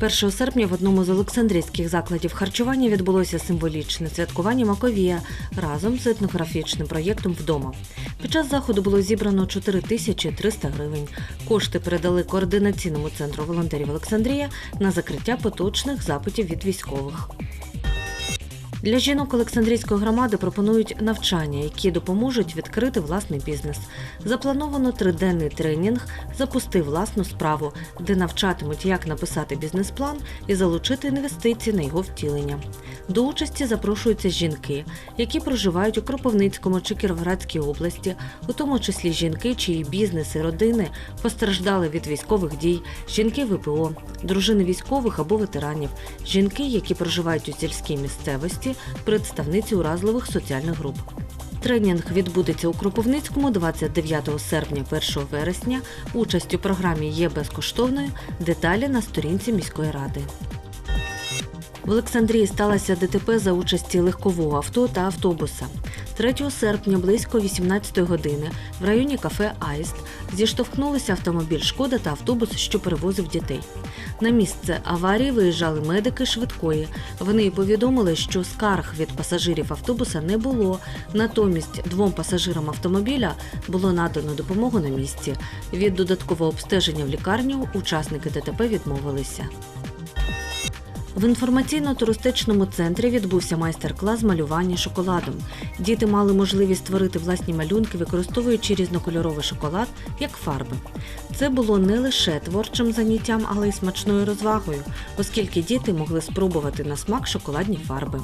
1 серпня в одному з олександрійських закладів харчування відбулося символічне святкування Маковія разом з етнографічним проєктом вдома. Під час заходу було зібрано 4300 гривень. Кошти передали координаційному центру волонтерів Олександрія на закриття поточних запитів від військових. Для жінок Олександрійської громади пропонують навчання, які допоможуть відкрити власний бізнес. Заплановано триденний тренінг Запусти власну справу, де навчатимуть, як написати бізнес-план і залучити інвестиції на його втілення. До участі запрошуються жінки, які проживають у Кропивницькому чи Кіровоградській області, у тому числі жінки, чиї бізнес і родини постраждали від військових дій, жінки ВПО, дружини військових або ветеранів, жінки, які проживають у сільській місцевості, представниці уразливих соціальних груп. Тренінг відбудеться у Кропивницькому 29 серпня 1 вересня. Участь у програмі є безкоштовною. Деталі на сторінці міської ради. В Олександрії сталося ДТП за участі легкового авто та автобуса. 3 серпня близько 18 години в районі кафе Аїст зіштовхнулися автомобіль Шкода та автобус, що перевозив дітей. На місце аварії виїжджали медики швидкої. Вони повідомили, що скарг від пасажирів автобуса не було. Натомість двом пасажирам автомобіля було надано допомогу на місці. Від додаткового обстеження в лікарню учасники ДТП відмовилися. В інформаційно-туристичному центрі відбувся майстер-клас малювання шоколадом. Діти мали можливість створити власні малюнки, використовуючи різнокольоровий шоколад як фарби. Це було не лише творчим заняттям, але й смачною розвагою, оскільки діти могли спробувати на смак шоколадні фарби.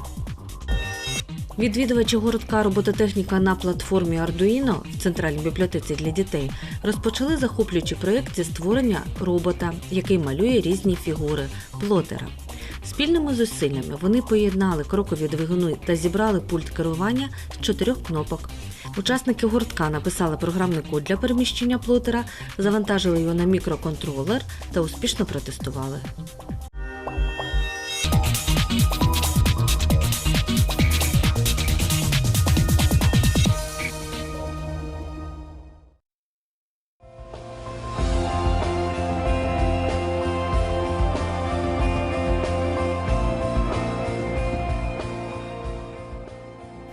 Відвідувачі городка робототехніка на платформі Arduino в центральній бібліотеці для дітей розпочали захоплюючий проєкт зі створення робота, який малює різні фігури плотера. Спільними зусиллями вони поєднали крокові двигуни та зібрали пульт керування з чотирьох кнопок. Учасники гуртка написали програмний код для переміщення плотера, завантажили його на мікроконтролер та успішно протестували.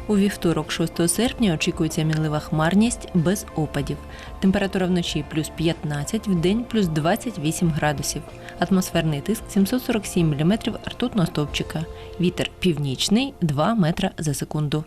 У вівторок, 6 серпня, очікується мінлива хмарність без опадів. Температура вночі плюс 15, в день плюс 28 градусів. Атмосферний тиск 747 мм ртутного стовпчика. Вітер північний 2 метра за секунду.